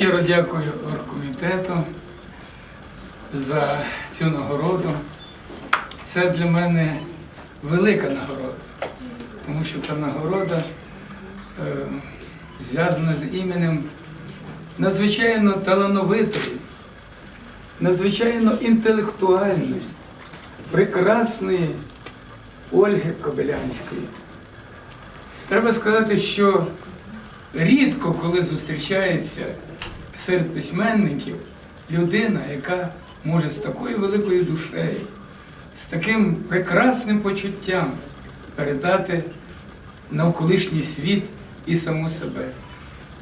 Щиро дякую оргкомітету за цю нагороду. Це для мене велика нагорода, тому що ця нагорода е, зв'язана з іменем надзвичайно талановитої, надзвичайно інтелектуальної, прекрасної Ольги Кобилянської. Треба сказати, що рідко коли зустрічається серед письменників людина, яка може з такою великою душею, з таким прекрасним почуттям передати навколишній світ і саму себе.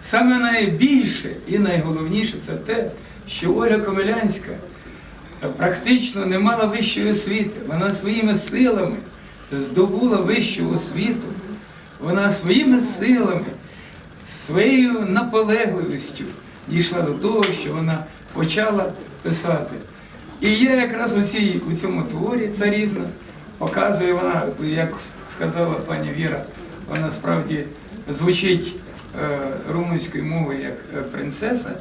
Саме найбільше і найголовніше це те, що Оля Комелянська практично не мала вищої освіти. Вона своїми силами здобула вищу освіту. Вона своїми силами, своєю наполегливістю дійшла до того, що вона почала писати. І я якраз у, цій, у цьому творі царівна показую, вона, як сказала пані Віра, вона справді звучить е, румунською мовою як е, принцеса.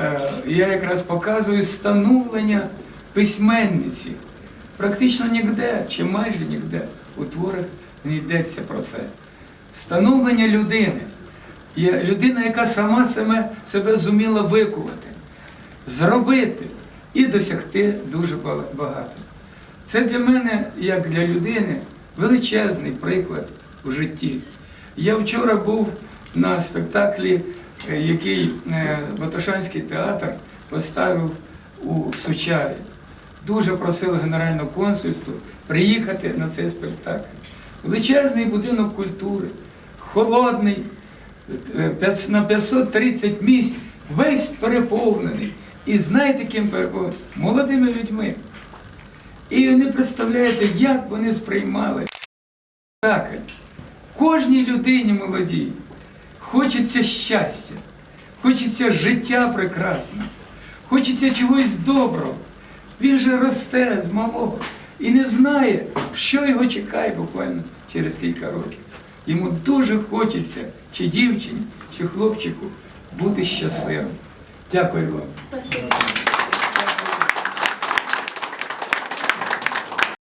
Е, я якраз показую становлення письменниці. Практично ніде, чи майже ніде у творах не йдеться про це. Становлення людини. Є людина, яка сама себе, себе зуміла викувати, зробити і досягти дуже багато. Це для мене, як для людини, величезний приклад у житті. Я вчора був на спектаклі, е, який е, Баташанський театр поставив у Сучаві. Дуже просили Генерального консульства приїхати на цей спектакль. Величезний будинок культури, холодний, на 530 місць, весь переповнений. І знаєте, ким переповнений? Молодими людьми. І не представляєте, як вони сприймали спектакль. Кожній людині молодій хочеться щастя, хочеться життя прекрасного, хочеться чогось доброго. Він же росте з малого і не знає, що його чекає буквально через кілька років. Йому дуже хочеться, чи дівчині, чи хлопчику, бути щасливим. Дякую вам.